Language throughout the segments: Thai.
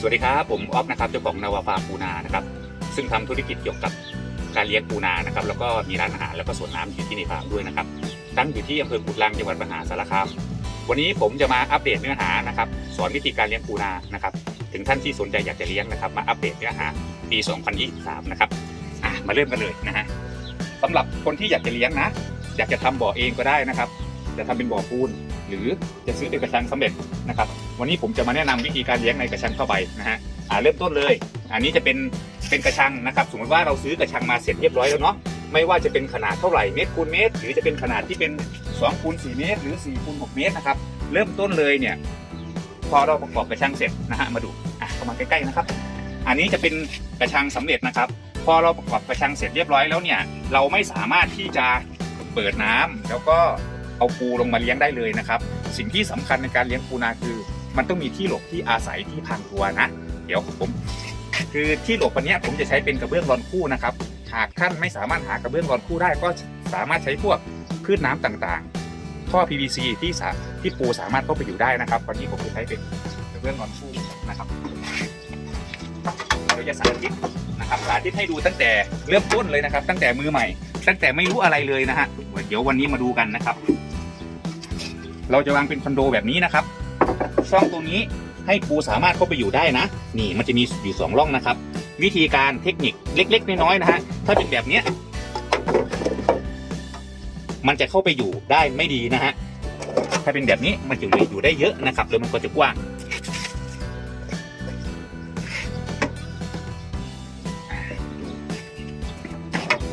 สวัสดีครับ ผมออฟนะครับเจ้าของนาวาฟาร์มปูนานะครับซึ่งทำธุรกิจเกี่ยวกับการเลี้ยงปูนานะครับแล้วก็มีร้านอาหารแล้วก็สวนน้ำอยู่ที่ในฟาร์มด้วยนะครับตั้งอยู่ที่อำเภอกุดลังจังหวัดมหาสารคามวันนี้ผมจะมาอัปเดตเนื้อหานะครับสอนวิธีการเลี้ยงปูนานะครับถึงท่านที่สนใจอยากจะเลี้ยงนะครับ มาอัปเดตเนื้อหาปี 2023 นะครับมาเริ่มกันเลยนะฮะสำหรับคนที่อยากจะเลี้ยงนะ อยากจะทำบ่อเองก็ได้นะครับ จะทำเป็นบ่อปูน หรือจะซื้อเป็นกระชังสำเร็จนะครับ วันนี้ผมจะมาแนะนำวิธีการเลี้ยงในกระชังเข้าใบนะฮะเริ่มต้นเลย อันนี้จะเป็นเป็นกระชังนะครับ สมมติว่าเราซื้อกระชังมาเสร็จเรียบร้อยแล้วเนาะไม่ว่าจะเป็นขนาดเท่าไหร่เมตรคูณเมตร หรือจะเป็นขนาดที่เป็น2คูณ4เมตร หรือ4คูณ6เมตรนะครับเริ่มต้นเลยเนี่ยพอเราประกอบกระชังเสร็จนะฮะมาดูอะเข้ามาใกล้ๆนะครับ อันนี้จะเป็นกระชังสำเร็จนะครับ พอเราประกอบกระชังเสร็จเรียบร้อยแล้วเนี่ยเราไม่สามารถที่จะเปิดน้ำแล้วก็เอาปูลงมาเลี้ยงได้เลยนะครับ สิ่งที่สำคัญในการเลี้ยงปูนาคือ มันต้องมีที่หลบที่อาศัยที่พรางตัวนะ เดี๋ยวผม คือที่หลบอันนี้ยผมจะใช้เป็นกระเบื้องรอนคู่นะครับ หากท่านไม่สามารถหากระเบื้องรอนคู่ได้ก็สามารถใช้พวกพืชน้ำต่างๆ ท่อ PVC ที่สาที่ปูสามารถเข้าไปอยู่ได้นะครับ วันนี้ผมจะใช้เป็นกระเบื้องรอนคู่นะครับเราจะสาธิตนะครับสาธิตให้ดูตั้งแต่เริ่มต้นเลยนะครับ ตั้งแต่มือใหม่ ตั้งแต่ไม่รู้อะไรเลยนะฮะเดี๋ยววันนี้มาดูกันนะครับ เราจะวางเป็นคอนโดแบบนี้นะครับ ช่องตรงนี้ให้ปูสามารถเข้าไปอยู่ได้นะ นี่มันจะมีอยู่สองร่องนะครับ วิธีการเทคนิคเล็ก ๆ น้อยๆนะฮะถ้าเป็นแบบเนี้ยมันจะเข้าไปอยู่ได้ไม่ดีนะฮะถ้าเป็นแบบนี้มันจะอยู่ได้เยอะนะครับแล้วมันก็จะกว้าง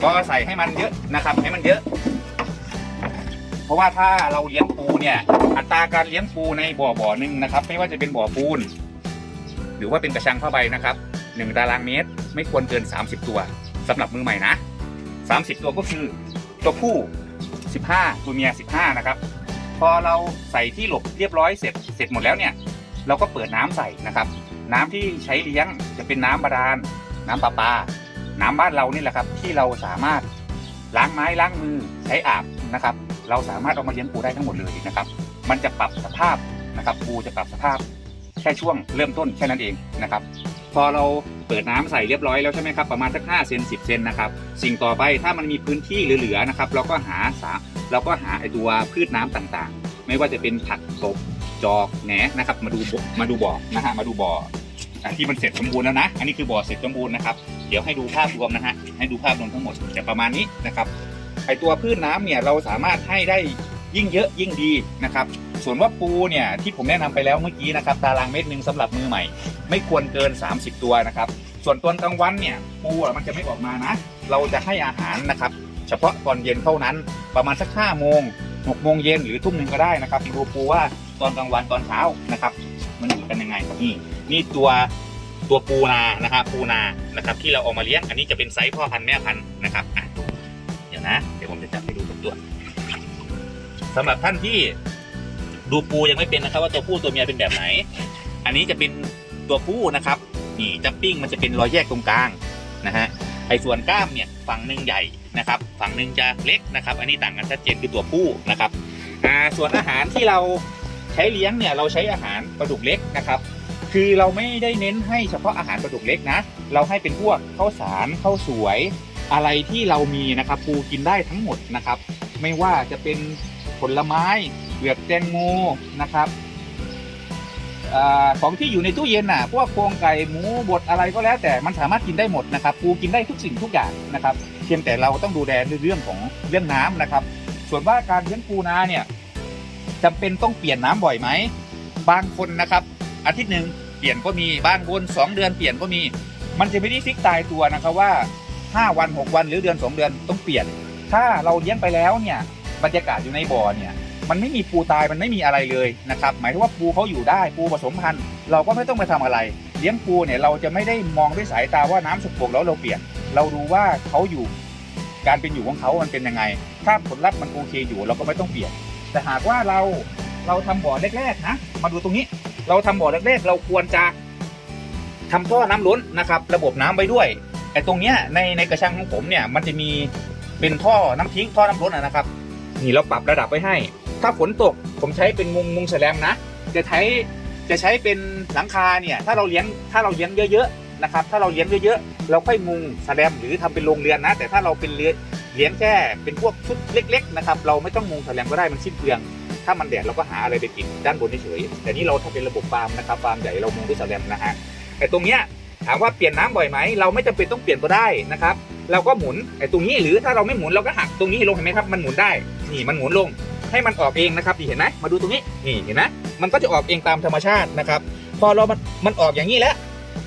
ก็ใส่ให้มันเยอะนะครับ ให้มันเยอะ เพราะว่าถ้าเราเลี้ยงปูเนี่ย อัตราการเลี้ยงปูในบ่อบ่อหนึ่งนะครับ ไม่ว่าจะเป็นบ่อปูน หรือว่าเป็นกระชังผ้าใบนะครับหนึ่งตารางเมตร ไม่ควรเกิน 30 ตัวสำหรับมือใหม่นะ 30 ตัวก็คือตัวผู้ 15 ตัวเมีย 15 นะครับ พอเราใส่ที่หลบเรียบร้อยเสร็จเสร็จหมดแล้วเนี่ย เราก็เปิดน้ำใส่นะครับ น้ำที่ใช้เลี้ยงจะเป็นน้ำบาดาลน้ำประปา น้ำบ้านเรานี่แหละครับ ที่เราสามารถล้างไม้ล้างมือใช้อาบนะครับ เราสามารถเอามาเลี้ยงปูได้ทั้งหมดเลยนะครับ มันจะปรับสภาพนะครับปูจะปรับสภาพแค่ช่วงเริ่มต้นแค่นั้นเองนะครับ พอเราเปิดน้ำใส่เรียบร้อยแล้วใช่ไหมครับประมาณสัก5เซน10เซนนะครับสิ่งต่อไปถ้ามันมีพื้นที่เหลือๆนะครับ เราก็หาสาเราก็หาไอตัวพืชน้ำต่างๆ ไม่ว่าจะเป็นผักตบจอกแหนนะครับมาดูมาดูบ่อนะฮะมาดูบ่อที่มันเสร็จสมบูรณ์แล้วนะ อันนี้คือบ่อเสร็จสมบูรณ์นะครับ เดี๋ยวให้ดูภาพรวมนะฮะ ให้ดูภาพรวมทั้งหมดจะประมาณนี้นะครับ ไอตัวพืชน้ำเนี่ยเราสามารถให้ได้ยิ่งเยอะยิ่งดีนะครับส่วนว่าปูเนี่ยที่ผมแนะนำไปแล้วเมื่อกี้นะครับตารางเมตรหนึ่งสำหรับมือใหม่ ไม่ควรเกิน 30 ตัวนะครับส่วนตอนกลางวันเนี่ยปูมันจะไม่ออกมานะ เราจะให้อาหารนะครับเฉพาะตอนเย็นเท่านั้นประมาณสัก5โมง6โมงเย็นหรือทุ่มหนึ่งก็ได้นะครับดูปูว่าตอนกลางวันตอนเช้านะครับ มันอยู่กันยังไงนี่นี่ตัวตัวปูนานะครับปูนานะครับที่เราเอามาเลี้ยงอันนี้จะเป็นไซส์พ่อพันธุ์แม่พันธุ์นะครับอะเดี๋ยวนะ จะจับให้ดูตัวตัวสำหรับท่านที่ดูปูยังไม่เป็นนะครับ ว่าตัวผู้ตัวเมียเป็นแบบไหน อันนี้จะเป็นตัวผู้นะครับนี่จัมปิ้งมันจะเป็นรอยแยกตรงกลางนะฮะไอ้ส่วนกล้ามเนี่ยฝั่งหนึ่งใหญ่นะครับ ฝั่งหนึ่งจะเล็กนะครับ อันนี้ต่างกันชัดเจนคือตัวผู้นะครับอ่าส่วนอาหารที่เราใช้เลี้ยงเนี่ยเราใช้อาหารปลาดุกเล็กนะครับ คือเราไม่ได้เน้นให้เฉพาะอาหารปลาดุกเล็กนะ เราให้เป็นพวกข้าวสารข้าวสวย อะไรที่เรามีนะครับปูกินได้ทั้งหมดนะครับ ไม่ว่าจะเป็นผลไม้เปลือกแตงโมนะครับอของที่อยู่ในตู้เย็นน่ะ พวกโครงไก่หมูบดอะไรก็แล้วแต่มันสามารถกินได้หมดนะครับปูกินได้ทุกสิ่งทุกอย่างนะครับ เพียงแต่เราต้องดูแลในเรื่องของเรื่องน้ำนะครับ ส่วนว่าการเลี้ยงปูนาเนี่ยจำเป็นต้องเปลี่ยนน้ำบ่อยไหมบางคนนะครับ อาทิตย์หนึ่งเปลี่ยนก็มีบางคนสองเดือนเปลี่ยนก็มี มันจะไม่ได้ฟิกตายตัวนะครับว่า ห้าวันหกวันหรือเดือนสองเดือนต้องเปลี่ยน ถ้าเราเลี้ยงไปแล้วเนี่ยบรรยากาศอยู่ในบ่อเนี่ยมันไม่มีปูตายมันไม่มีอะไรเลยนะครับหมายถึงว่าปูเขาอยู่ได้ปูผสมพันธุ์เราก็ไม่ต้องไปทำอะไร เลี้ยงปูเนี่ยเราจะไม่ได้มองด้วยสายตาว่าน้ำสกปรกแล้วเราเปลี่ยน เราดูว่าเขาอยู่ การเป็นอยู่ของเขามันเป็นยังไง ถ้าผลลัพธ์มันโอเคอยู่เราก็ไม่ต้องเปลี่ยน แต่หากว่าเราเราทำบ่อแรกๆนะมาดูตรงนี้ เราทำบ่อแรกๆเราควรจะทำท่อน้ำล้นนะครับ ระบบน้ำไว้ด้วย ไอ้ตรงเนี้ยในในกระชังของผมเนี่ยมันจะมีเป็นท่อน้ำทิ้งท่อน้ำล้นอะนะครับ นี่เราปรับระดับไว้ให้ ถ้าฝนตกผมใช้เป็นมุงมุงแสลมนะ จะใช้จะใช้เป็นหลังคาเนี่ยถ้าเราเลี้ยงถ้าเราเลี้ยงเยอะๆนะครับ ถ้าเราเลี้ยงเยอะๆ เราค่อยมุงแสแลมหรือทำเป็นโรงเรือนนะ แต่ถ้าเราเป็นเลี้ยงเลี้ยงแค่เป็นพวกชุดเล็ก ๆ นะครับ เราไม่ต้องมุงแสแลมก็ได้มันสิ้นเปลือง ถ้ามันแดดเราก็หาอะไรไปปิดด้านบนเฉยแต่นี่เราถ้าเป็นระบบฟาร์มนะครับฟาร์มใหญ่เรามุงด้วยแสแลมนะฮะแต่ตรงเนี้ย ถามว่าเปลี่ยนน้ำบ่อยไหมเราไม่จำเป็นต้องเปลี่ยนก็ได้นะครับเราก็หมุนไอ้ตรงนี้หรือถ้าเราไม่หมุนเราก็หักตรงนี้ลงเห็นไหมครับมันหมุนได้นี่มันหมุนลงให้มันออกเองนะครับนี่เห็นไหมมาดูตรงนี้นี่เห็นไหมมันก็จะออกเองตามธรรมชาตินะครับ พอเรามันมันออกอย่างนี้แล้ว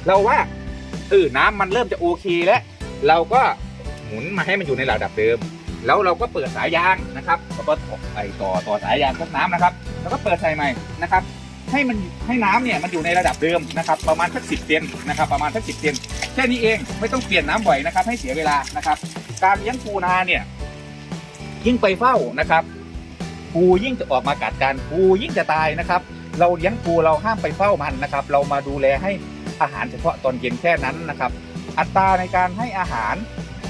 เราว่าเออน้ำมันเริ่มจะโอเคแล้วเราก็หมุนมาให้มันอยู่ในระดับเดิม แล้วเราก็เปิดสายยางนะครับแล้วก็ไอต่อต่อสายยางกับน้ำนะครับ แล้วก็เปิดใส่ใหม่นะครับ ให้มันให้น้ำเนี่ยมันอยู่ในระดับเดิมนะครับประมาณสักสิบเซนนะครับประมาณสักสิบเซนแค่นี้เองไม่ต้องเปลี่ยนน้ำบ่อยนะครับให้เสียเวลานะครับ การเลี้ยงปูนาเนี่ยยิ่งไปเฝ้านะครับปูยิ่งจะออกมากัดกันปูยิ่งจะตายนะครับ เราเลี้ยงปูเราห้ามไปเฝ้ามันนะครับ เรามาดูแลให้อาหารเฉพาะตอนเย็นแค่นั้นนะครับ อัตราในการให้อาหาร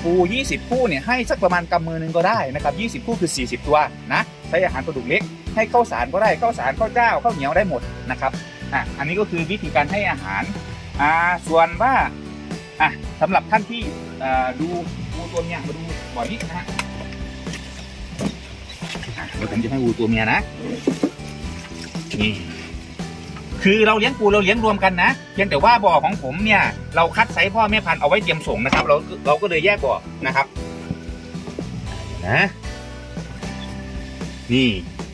ปู 20 คู่เนี่ยให้สักประมาณกำมือหนึงก็ได้นะครับ 20 คู่คือ 40 ตัวนะใช้อาหารปลาดุกเล็ก ให้ข้าวสารก็ได้ข้าวสารข้าวเจ้าข้าวเหนียวได้หมดนะครับอะอันนี้ก็คือวิธีการให้อาหารอ่าส่วนว่าอะสำหรับท่านที่อ่อดูปูตัวเมียมาดูบ่อนี้นะฮะเดี๋ยวผมจะให้ปูตัวเมียนะนี่คือเราเลี้ยงปูเราเลี้ยงรวมกันนะเพียงแต่ว่าบ่อของผมเนี่ย เราคัดไซส์พ่อแม่พันธุ์เอาไว้เตรียมส่งนะครับ เราเราก็เลยแยกบ่อนะครับ นะ นี่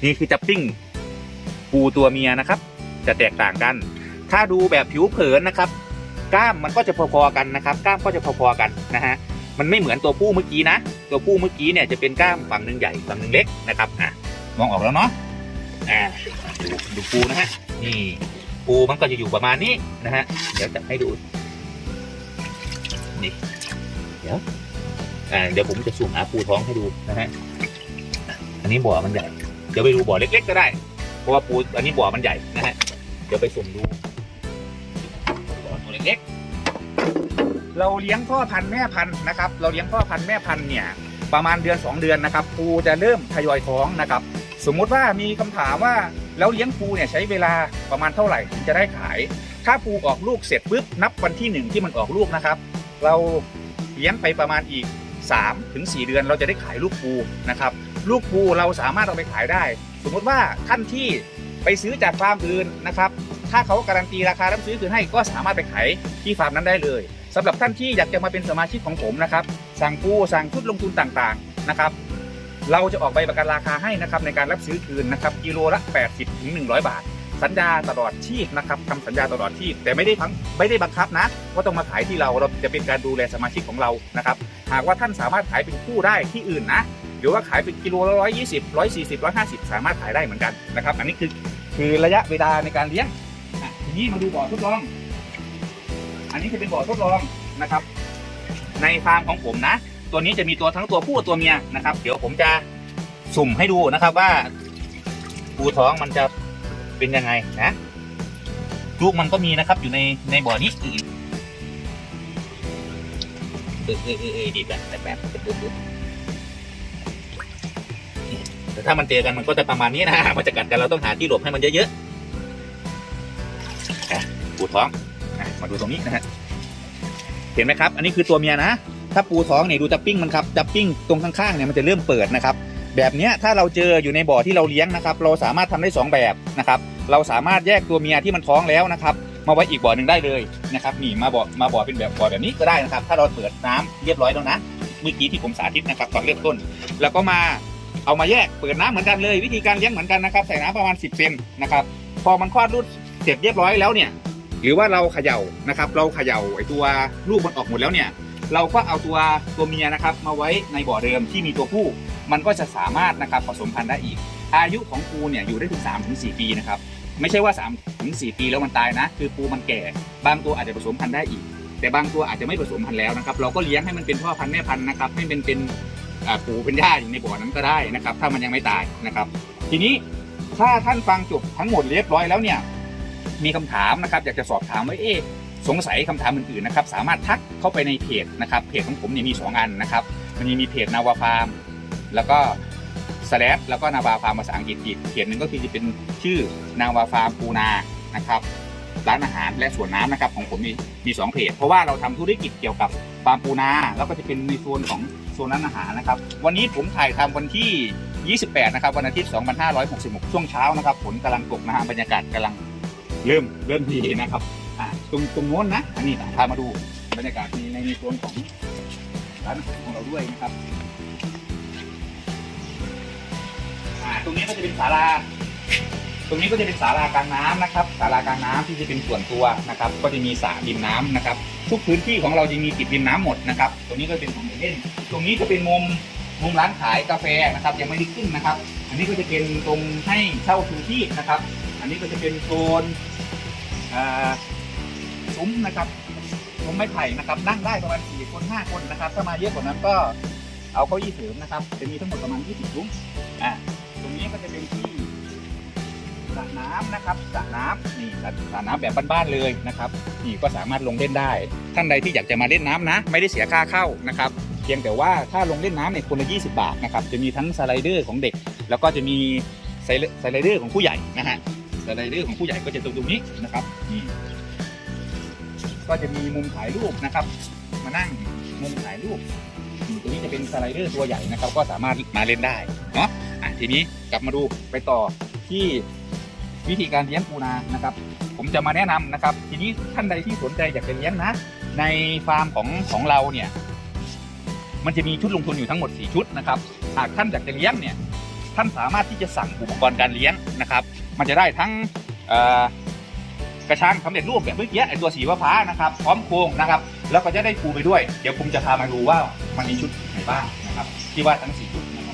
นี่คือจับปิ้งปูตัวเมียนะครับ จะแตกต่างกัน ถ้าดูแบบผิวเผินนะครับกล้ามมันก็จะพอๆกันนะครับกล้ามก็จะพอๆกันนะฮะมันไม่เหมือนตัวผู้เมื่อกี้นะ ตัวผู้เมื่อกี้เนี่ยจะเป็นกล้ามฝั่งหนึ่งใหญ่ฝั่งหนึ่งเล็กนะครับอะมองออกแล้วเนาะอ่าดูดูปูนะฮะนี่ปูมันก็จะอยู่ประมาณนี้นะฮะเดี๋ยวจะให้ดูนี่เดี๋ยวอ่าเดี๋ยวผมจะซูมหาปูท้องให้ดูนะฮะอันนี้บ่อมันใหญ่ เดี๋ยวไปดูบ่อเล็กๆก็ได้ เพราะว่าปูอันนี้บ่อมันใหญ่นะฮะ เดี๋ยวไปสุ่มดูบ่อตัวเล็กๆ เราเลี้ยงพ่อพันธุ์แม่พันธุ์นะครับ เราเลี้ยงพ่อพันธุ์แม่พันธุ์เนี่ยประมาณเดือน 2 เดือนนะครับปูจะเริ่มทยอยท้องนะครับ สมมุติว่ามีคำถามว่าแล้วเลี้ยงปูเนี่ยใช้เวลาประมาณเท่าไหร่ถึงจะได้ขาย ถ้าปูออกลูกเสร็จปุ๊บนับวันที่หนึ่งที่มันออกลูกนะครับ เราเลี้ยงไปประมาณอีก3ถึง4เดือนเราจะได้ขายลูกปูนะครับ ลูกปูเราสามารถเอาไปขายได้ สมมติว่าท่านที่ไปซื้อจากฟาร์มอื่นนะครับ ถ้าเขาการันตีราคารับซื้อคืนให้ก็สามารถไปขายที่ฟาร์มนั้นได้เลยสำหรับท่านที่อยากจะมาเป็นสมาชิกของผมนะครับ สั่งปูสั่งชุดลงทุนต่างๆนะครับ เราจะออกใบประกันราคาให้นะครับในการรับซื้อคืนนะครับกิโลละ 80ถึง100 บาท สัญญาตลอดชีพนะครับทำสัญญาตลอดชีพแต่ไม่ได้พังไม่ได้บังคับนะว่าต้องมาขายที่เราเราจะเป็นการดูแลสมาชิกของเรานะครับ หากว่าท่านสามารถขายเป็นคู่ได้ที่อื่นนะ รือว่าขายเป็นกิโลละร้อยยี่สิบร้อยสี่สิบร้อยห้าสิบสามารถขายได้เหมือนกันนะครับ อันนี้คือคือระยะเวลาในการเลี้ยงอะทีนี้มาดูบ่อทดลอง อันนี้จะเป็นบ่อทดลองนะครับ ในฟาร์มของผมนะ ตัวนี้จะมีตัวทั้งตัวผู้ตัวเมียนะครับ เดี๋ยวผมจะสุ่มให้ดูนะครับว่าปูท้องมันจะเป็นยังไงนะลูกมันก็มีนะครับอยู่ในในบ่อนี้อือเออเออเออเออดีแบบแบบแบบ ถ้ามันเจอกันมันก็จะประมาณนี้นะมันจะกัดกันเราต้องหาที่หลบให้มันเยอะๆปูท้องมาดูตรงนี้นะฮะเห็นไหมครับ อันนี้คือตัวเมียนะ ถ้าปูท้องเนี่ยดูจับปิ้งมันครับจับปิ้งตรงข้างๆเนี่ยมันจะเริ่มเปิดนะครับ แบบนี้ถ้าเราเจออยู่ในบ่อที่เราเลี้ยงนะครับ เราสามารถทำได้สองแบบนะครับ เราสามารถแยกตัวเมียที่มันท้องแล้วนะครับมาไว้อีกบ่อหนึ่งได้เลยนะครับนี่มาบ่อมาบ่อเป็นแบบบ่อแบบนี้ก็ได้นะครับ ถ้าเราเปิดน้ำเรียบร้อยแล้วนะเมื่อกี้ที่ผมสาธิตนะครับตอนเริ่มต้น แล้วก็มา เอามาแยกเปิดน้ำเหมือนกันเลย วิธีการเลี้ยงเหมือนกันนะครับใส่น้ำประมาณ 10เซนนะครับพอมันคลอดลูกเสร็จเรียบร้อยแล้วเนี่ยหรือว่าเราเขย่านะครับ เราเขย่าไอตัวลูกมันออกหมดแล้วเนี่ย เราก็เอาตัวตัวเมียนะครับมาไว้ในบ่อเดิมที่มีตัวผู้ มันก็จะสามารถนะครับผสมพันธุ์ได้อีก อายุของปูเนี่ยอยู่ได้ถึง3ถึง4ปีนะครับไม่ใช่ว่า3ถึง4ปีแล้วมันตายนะ คือปูมันแก่ บางตัวอาจจะผสมพันธุ์ได้อีก แต่บางตัวอาจจะไม่ผสมพันธุ์แล้วนะครับ เราก็เลี้ยงให้มันเป็นพ่อพันธุ์แม่พันธุ์นะครับให้มันเป็น ปูเป็นย่าอยู่ในบ่อนั้นก็ได้นะครับ ถ้ามันยังไม่ตายนะครับ ทีนี้ถ้าท่านฟังจบทั้งหมดเรียบร้อยแล้วเนี่ยมีคำถามนะครับ อยากจะสอบถามว่าเอ๊ะสงสัยคำถามอื่นๆนะครับ สามารถทักเข้าไปในเพจนะครับเพจของผมเนี่ยมี 2 อันนะครับ มันมีเพจนาวาฟาร์มแล้วก็สแลปแล้วก็นาวาฟาร์มภาษาอังกฤษอีกเพจหนึ่งก็คือจะเป็นชื่อนาวาฟาร์มปูนานะครับ ร้านอาหารและสวนน้ำนะครับ ของผมมีมีสองเพจเพราะว่าเราทำธุรกิจเกี่ยวกับฟาร์มปูนาแล้วก็จะเป็นในโซนของโซนร้านอาหารนะครับ วันนี้ผมถ่ายทำวันที่ 28 นะครับ วันอาทิตย์ 2566 ช่วงเช้านะครับฝนกำลังตกนะฮะบรรยากาศกำลังเริ่มเริ่มดีนะครับอ่าตรงตรงโน้นนะอันนี้พามาดูบรรยากาศในในในโซนของร้านอาหารของเราด้วยนะครับอ่าตรงนี้ก็จะเป็นศาลา ตรงนี้ก็จะเป็นศาลากลางน้ำนะครับศาลากลางน้ำที่จะเป็นส่วนตัวนะครับ ก็จะมีสระริมน้ำนะครับ ทุกพื้นที่ของเราจะมีติดริมน้ำหมดนะครับ ตรงนี้ก็เป็นของเล่น ตรงนี้จะเป็นมุมมุมร้านขายกาแฟนะครับ ยังไม่ได้ขึ้นนะครับ อันนี้ก็จะเป็นตรงให้เช่าพื้นที่นะครับ อันนี้ก็จะเป็นโซนซุ้มนะครับซุ้มไม้ไผ่นะครับ นั่งได้ประมาณสี่คนห้าคนนะครับ ถ้ามาเยอะกว่านั้นก็เอาเก้าอี้เสริมนะครับ จะมีทั้งหมดประมาณยี่สิบซุ้มอ่าตรงนี้ก็จะเป็นที่ สระน้ำนะครับสระน้ำนี่สระสระน้ำแบบบ้านๆเลยนะครับนี่ก็สามารถลงเล่นได้ ท่านใดที่อยากจะมาเล่นน้ำนะ ไม่ได้เสียค่าเข้านะครับ เพียงแต่ว่าถ้าลงเล่นน้ำเนี่ยคนละ20 บาทนะครับจะมีทั้งสไลเดอร์ของเด็ก แล้วก็จะมีสไลสไลเดอร์ของผู้ใหญ่นะฮะสไลเดอร์ของผู้ใหญ่ก็จะตรงตรงนี้นะครับนี่ก็จะมีมุมถ่ายรูปนะครับ มานั่งมุมถ่ายรูปนี่ตรงนี้จะเป็นสไลเดอร์ตัวใหญ่นะครับ ก็สามารถมาเล่นได้เนาะอะทีนี้กลับมาดูไปต่อที่ วิธีการเลี้ยงปูนานะครับ ผมจะมาแนะนำนะครับ ทีนี้ท่านใดที่สนใจอยากจะเลี้ยงนะ ในฟาร์มของของเราเนี่ย มันจะมีชุดลงทุนอยู่ทั้งหมด 4 ชุดนะครับ หากท่านอยากจะเลี้ยงเนี่ย ท่านสามารถที่จะสั่งอุปกรณ์การเลี้ยงนะครับ มันจะได้ทั้งกระชังสำเร็จรูปแบบเมื่อกี้ไอตัวสีฟ้านะครับ พร้อมโครงนะครับ แล้วก็จะได้ปูไปด้วย เดี๋ยวผมจะพามาดูว่ามันมีชุดไหนบ้างนะครับ ที่ว่าทั้งสี่ชุดนะครับ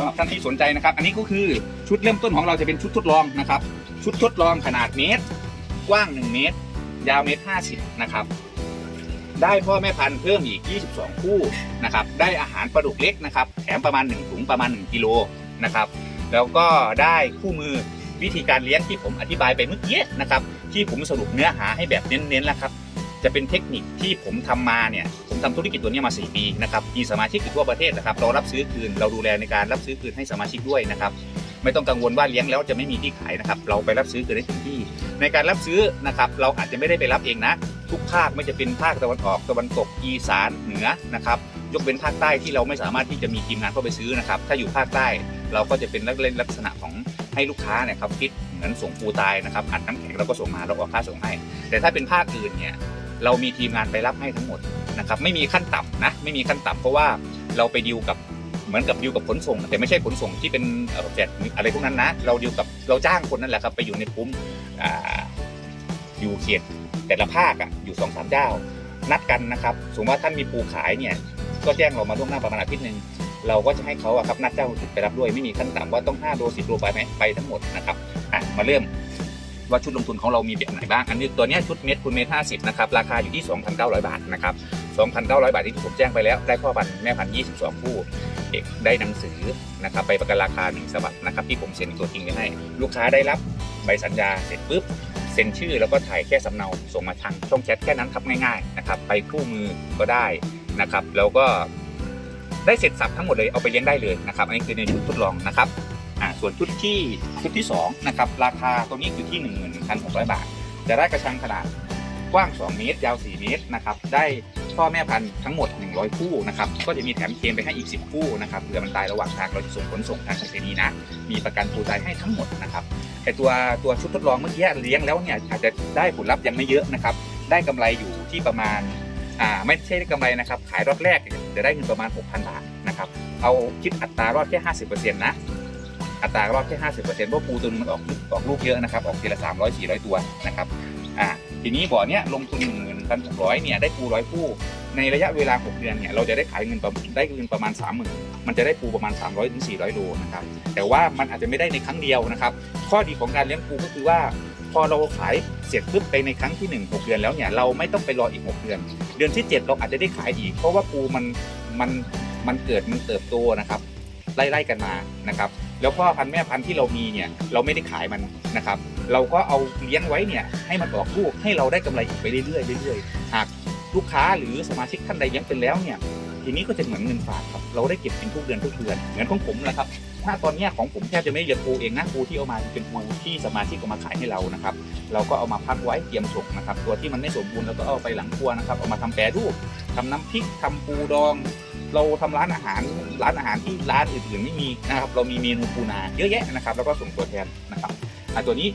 สำหรับท่านที่สนใจนะครับ อันนี้ก็คือชุดเริ่มต้นของเราจะเป็นชุดทดลองนะครับ ชุดทดลองขนาดเมตร กว้าง 1 เมตร ยาวเมตร 50 นะครับ ได้พ่อแม่พันธุ์เพิ่มอีก 22 คู่นะครับ ได้อาหารปลาดุกเล็กนะครับ แถมประมาณ 1 ถุงประมาณ 1 กิโลนะครับ แล้วก็ได้คู่มือวิธีการเลี้ยงที่ผมอธิบายไปเมื่อกี้นะครับ ที่ผมสรุปเนื้อหาให้แบบเน้นๆแล้วครับ จะเป็นเทคนิคที่ผมทำมาเนี่ย ทำธุรกิจตัวนี้มา 4 ปีนะครับมีสมาชิกอยู่ทั่วประเทศนะครับเรารับซื้อคืนเราดูแลในการรับซื้อคืนให้สมาชิกด้วยนะครับไม่ต้องกังวลว่าเลี้ยงแล้วจะไม่มีที่ขายนะครับเราไปรับซื้อคืนได้ถึงที่ ในการรับซื้อนะครับเราอาจจะไม่ได้ไปรับเองนะ ทุกภาคไม่จะเป็นภาคตะวันออกตะวันตกอีสานเหนือนะครับยกเว้นภาคใต้ที่เราไม่สามารถที่จะมีทีมงานเข้าไปซื้อนะครับถ้าอยู่ภาคใต้เราก็จะเป็นลักเล่นลักษณะของให้ลูกค้าเนี่ยครับคิดเหมือนส่งปูตายนะครับอัดน้ำแข็งเราก็ส่งมาเราออกค่าส่งให้ แต่ถ้าเป็นภาคอื่นเนี่ย เรามีทีมงานไปรับให้ทั้งหมดนะครับไม่มีขั้นต่ำนะไม่มีขั้นต่ำเพราะว่าเราไปดีลกับเหมือนกับดีลกับขนส่ง แต่ไม่ใช่ขนส่งที่เป็นเอ่อแจกอะไรพวกนั้นนะ เราดีลกับเราจ้างคนนั่นแหละครับไปอยู่ในคุ้มออยู่เขตแต่ละภาคอะอยู่สองสามเจ้า นัดกันนะครับสมมติว่าท่านมีปูขายเนี่ยก็แจ้งเรามาล่วงหน้าประมาณอาทิตย์หนึ่งเราก็จะให้เขาอะครับนัดเจ้าไปรับด้วยไม่มีขั้นต่ำว่าต้อง5โล10โลไปไหมไปทั้งหมดนะครับอะมาเริ่ม ว่าชุดลงทุนของเรามีแบบไหนบ้าง อันนี้ตัวนี้ชุดเม็ดคูณเม็ดห้าสิบนะครับ ราคาอยู่ที่ 2,900 บาทนะครับ 2,900 บาทที่ผมแจ้งไปแล้ว ได้พ่อพันธุ์แม่พันธุ์22 คู่เอกได้หนังสือนะครับไปประกันราคาหนึ่งฉบับนะครับที่ผมเซ็นตัวจริงไว้ให้ ลูกค้าได้รับใบสัญญาเสร็จปุ๊บเซ็นชื่อแล้วก็ถ่ายแค่สำเนาส่งมาทางช่องแชทแค่นั้นครับง่ายๆนะครับไปคู่มือก็ได้นะครับแล้วก็ได้เสร็จสับทั้งหมดเลยเอาไปเลี้ยงได้เลยนะครับอันนี้คือในชุดทดลองนะครับ ส่วนชุดที่ชุดที่2นะครับราคาตัวนี้อยู่ที่ 11,600 บาท จะได้กระชังขนาดกว้าง 2 เมตร ยาว 4 เมตรนะครับได้พ่อแม่พันธุ์ทั้งหมด 100 คู่นะครับก็จะมีแถมเคนไปให้อีก 10 คู่นะครับเผื่อมันตายระหว่างทางเราจะส่งขนส่งทางไปรษณีย์นะมีประกันปูตายให้ทั้งหมดนะครับไอตัวตัวชุดทดลองเมื่อกี้เลี้ยงแล้วเนี่ยอาจจะได้ผลลัพธ์ยังไม่เยอะนะครับได้กำไรอยู่ที่ประมาณอ่าไม่ใช่ได้กำไรนะครับขายรอบแรกจะได้เงินประมาณ 6,000 บาทนะครับเอาคิดอัตรารอดแค่ 50%นะ อัตรารอดแค่ 50%เพราะปูตัวนึงมันออกออกลูกเยอะนะครับออกทีละ 300 400 ตัวนะครับอ่าทีนี้บ่อเนี้ยลงทุน1,600เนี่ยได้ปูร้อยคู่ ในระยะเวลา 6 เดือนเนี่ยเราจะได้ขายเงินประได้เงินประมาณ 30,000 มันจะได้ปูประมาณ 300ถึง400โลนะครับแต่ว่ามันอาจจะไม่ได้ในครั้งเดียวนะครับข้อดีของการเลี้ยงปูก็คือว่าพอเราขายเสร็จปุ๊บไปในครั้งที่ 1 6 เดือนแล้วเนี่ยเราไม่ต้องไปรออีก 6 เดือน เดือนที่ 7 เราอาจจะได้ขายอีก เพราะว่าปูมันมันมันเกิดมันเติบโตนะครับไล่ๆกันมานะครับ แล้วก็พันธุ์แม่พันธุ์ที่เรามีเนี่ยเราไม่ได้ขายมันนะครับ เราก็เอาเลี้ยงไว้เนี่ยให้มันออกลูกให้เราได้กำไรอีกไปเรื่อยๆเรื่อยๆหากลูกค้าหรือสมาชิกท่านใดเลี้ยงเป็นแล้วเนี่ยทีนี้ก็จะเหมือนเงินฝากครับเราได้เก็บเป็นทุกเดือนทุกเดือนเหมือนของผมแหละครับ ถ้าตอนนี้ของผมแทบจะไม่ได้เลี้ยงปูเองนะปูที่เอามาเป็นปูที่สมาชิกเอามาขายให้เรานะครับ เราก็เอามาพักไว้เตรียมส่งนะครับ ตัวที่มันไม่สมบูรณ์เราก็เอาไปหลังครัวนะครับเอามาทำแปรรูปทำน้ำพริกทำปูดอง เราทำร้านอาหารร้านอาหารที่ร้านอื่นๆไม่มีนะครับเรามีเมนูปูนาเยอะแยะนะครับ แล้วก็ส่งตัวแทนนะครับตัวนี้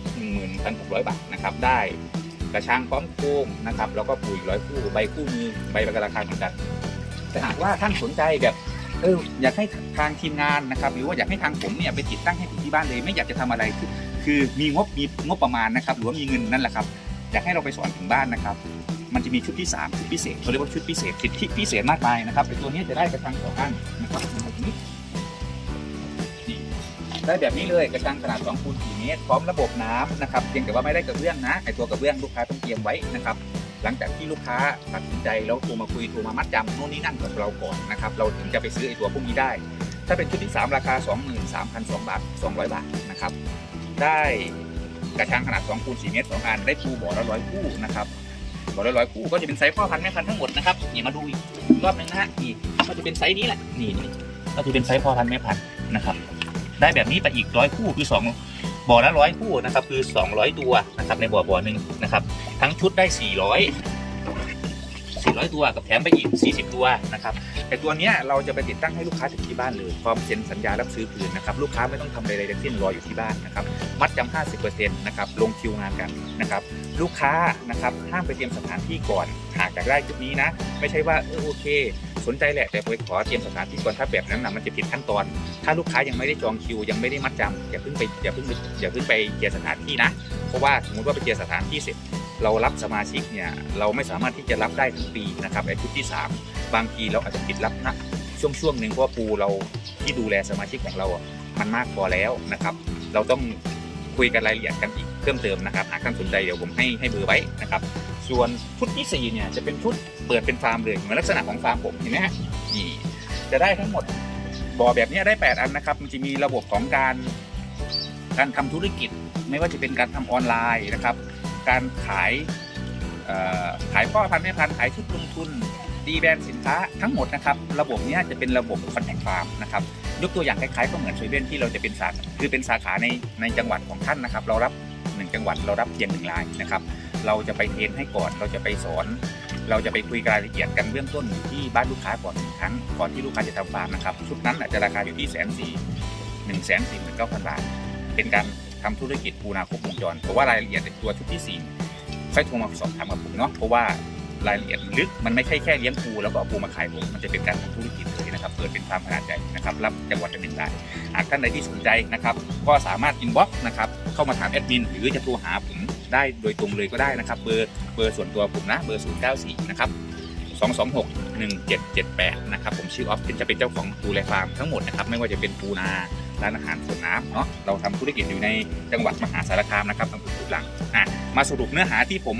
11,600 บาทนะครับได้กระชังพร้อมโคมนะครับแล้วก็ปุ๋ยร้อยคู่ใบคู่มือใบประกันราคาเหมือนกันแต่หากว่าท่านสนใจแบบเอออยากให้ทางทีมงานนะครับ หรือว่าอยากให้ทางผมเนี่ยไปติดตั้งให้ถึงที่บ้านเลย ไม่อยากจะทำอะไรคือคือมีงบมีงบประมาณนะครับ หรือว่ามีเงินนั่นแหละครับ อยากให้เราไปสอนถึงบ้านนะครับ มันจะมีชุดที่ 3 ชุดพิเศษเขาเรียกว่าชุดพิเศษสิทธิพิเศษมากมายนะครับไอตัวนี้จะได้กระชังสองอันนะครับแบบนี้ได้แบบนี้เลยกระชังขนาด2คูณ4เมตรพร้อมระบบน้ำนะครับเพียงแต่ว่าไม่ได้กระเบื้องนะไอตัวกระเบื้องลูกค้าต้องเตรียมไว้นะครับหลังจากที่ลูกค้าตัดสินใจแล้วโทรมาคุยโทรมามัดจำโน่นนี่นั่นกับเราก่อนนะครับเราถึงจะไปซื้อไอตัวพวกนี้ได้ ถ้าเป็นชุดที่ 3 ราคา 23,200บาท200 บาทนะครับได้กระชังขนาด2คูณ4เมตร2อันได้ปูบ่อละร้อยคู่นะครับ บ่อละร้อยคู่ก็จะเป็นไซส์พ่อพันธุ์แม่พันธุ์ทั้งหมดนะครับนี่มาดูอีกรอบหนึงนะฮะนี่ก็จะเป็นไซส์นี้แหละนี่นี่ก็จะเป็นไซส์พ่อพันธุ์แม่พันธุ์นะครับได้แบบนี้ไปอีกร้อยคู่คือสองบ่อละร้อยคู่นะครับคือ 200 ตัวนะครับในบ่อบ่อหนึ่งนะครับทั้งชุดได้ 400 400 ตัวกับแถมไปอีก 40 ตัวนะครับแต่ตัวเนี้ยเราจะไปติดตั้งให้ลูกค้าถึงที่บ้านเลยพร้อมเซ็นสัญญารับซื้อคืนนะครับลูกค้าไม่ต้องทำอะไรทั้งสิ้นรออยู่ที่บ้านนะครับมัดจำ50%นะครับลงคิวงานกันนะครับลูกค้านะครับห้ามไปเตรียมสถานที่ก่อนหากอยากได้ชุดนี้นะไม่ใช่ว่าเออโอเค สนใจแหละแต่ไปขอเตรียมสถานที่ก่อนถ้าแบบนั้นนะมันจะผิดขั้นตอน ถ้าลูกค้ายังไม่ได้จองคิว ยังไม่ได้มัดจำอย่าเพิ่งไปอย่าเพิ่งอย่าเพิ่งไปเคลียร์สถานที่นะ เพราะว่าสมมติว่าไปเคลียร์สถานที่เสร็จ เรารับสมาชิกเนี่ยเราไม่สามารถที่จะรับได้ทั้งปีนะครับไอ้ชุดที่ 3 บางทีเราอาจจะปิดรับนะช่วงช่วงหนึ่งเพราะว่าปูเราที่ดูแลสมาชิกของเราอะมันมากพอแล้วนะครับ เราต้องคุยกันรายละเอียดกันอีกเพิ่มเติมนะครับหากท่านสนใจเดี๋ยวผมให้ให้เบอร์ไว้นะครับ ส่วนชุดที่สี่เนี่ยจะเป็นชุดเปิดเป็นฟาร์มเลยเหมือนลักษณะของฟาร์มผมเห็นไหมฮะนี่จะได้ทั้งหมดบ่อแบบนี้ได้ 8 อันนะครับ มันจะมีระบบของการการทำธุรกิจ ไม่ว่าจะเป็นการทำออนไลน์นะครับ การขายขายพ่อพันธุ์แม่พันธุ์ขายชุดลงทุนดีแบรนด์สินค้าทั้งหมดนะครับระบบเนี้ยจะเป็นระบบคอนแทคฟาร์มนะครับยกตัวอย่างคล้ายๆก็เหมือนเซเว่นที่เราจะเป็นสาขาคือเป็นสาขาในในจังหวัดของท่านนะครับ เรารับหนึ่งจังหวัดเรารับเพียงหนึ่งรายนะครับ เราจะไปเทรนให้ก่อนเราจะไปสอน เราจะไปคุยรายละเอียดกันเบื้องต้นอยู่ที่บ้านลูกค้าก่อนหนึ่งครั้งก่อนที่ลูกค้าจะทำฟาร์มนะครับชุดนั้นอาจจะราคาอยู่ที่แสนสี่หนึ่งแสนสี่หมื่นเก้าพันบาทเป็นการ ทำธุรกิจปูนาครบวงจรเพราะว่ารายละเอียดในตัวชุดที่สี่ค่อยโทรมาสอบถามกับผมเนาะเพราะว่ารายละเอียดลึกมันไม่ใช่แค่เลี้ยงปูแล้วก็เอาปูมาขายผมมันจะเป็นการทำธุรกิจเลยนะครับเปิดเป็นฟาร์มขนาดใหญ่นะครับรับจังหวัดละหนึ่งรายหากท่านใดที่สนใจนะครับก็สามารถอินบ็อกซ์นะครับเข้ามาถามแอดมินหรือจะโทรหาผมได้โดยตรงเลยก็ได้นะครับ เบอร์เบอร์ส่วนตัวผมนะเบอร์ 094 นะครับ 226 1778 นะครับ ผมชื่อออฟเป็นจะเป็นเจ้าของปูแลฟาร์มทั้งหมดนะครับ ไม่ว่าจะเป็นปูนา ร้านอาหารสวนน้ำเนาะเราทำธุรกิจอยู่ในจังหวัดมหาสารคามนะครับอำเภอขุนหลังอะมาสรุปเนื้อหาที่ผม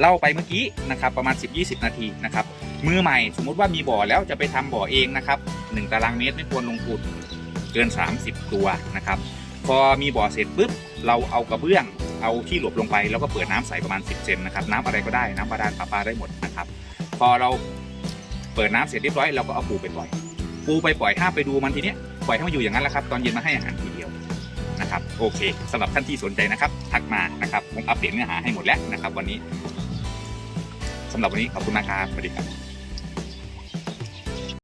เล่าไปเมื่อกี้นะครับประมาณ 10-20 นาทีนะครับมือใหม่สมมุติว่ามีบ่อแล้วจะไปทำบ่อเองนะครับ1ตารางเมตรไม่ควรลงทุนเกิน 30 ตัวนะครับพอมีบ่อเสร็จปุ๊บเราเอากระเบื้องเอาที่หลบลงไปแล้วก็เปิดน้ำใส่ประมาณ 10 เซนนะครับน้ำอะไรก็ได้น้ำบาดาลปลาปลาได้หมดนะครับพอเราเปิดน้ำเสร็จเรียบร้อยเราก็เอาปูไปปล่อย ปูไปปล่อยห้ามไปดูมันทีเนี้ย ปล่อยให้มันอยู่อย่างนั้นแหละครับ ตอนเย็นมาให้อาหารทีเดียวนะครับโอเคสำหรับท่านที่สนใจนะครับ ทักมานะครับผมอัปเดตเนื้อหาให้หมดแล้วนะครับ วันนี้สำหรับวันนี้ขอบคุณมากครับสวัสดีครับ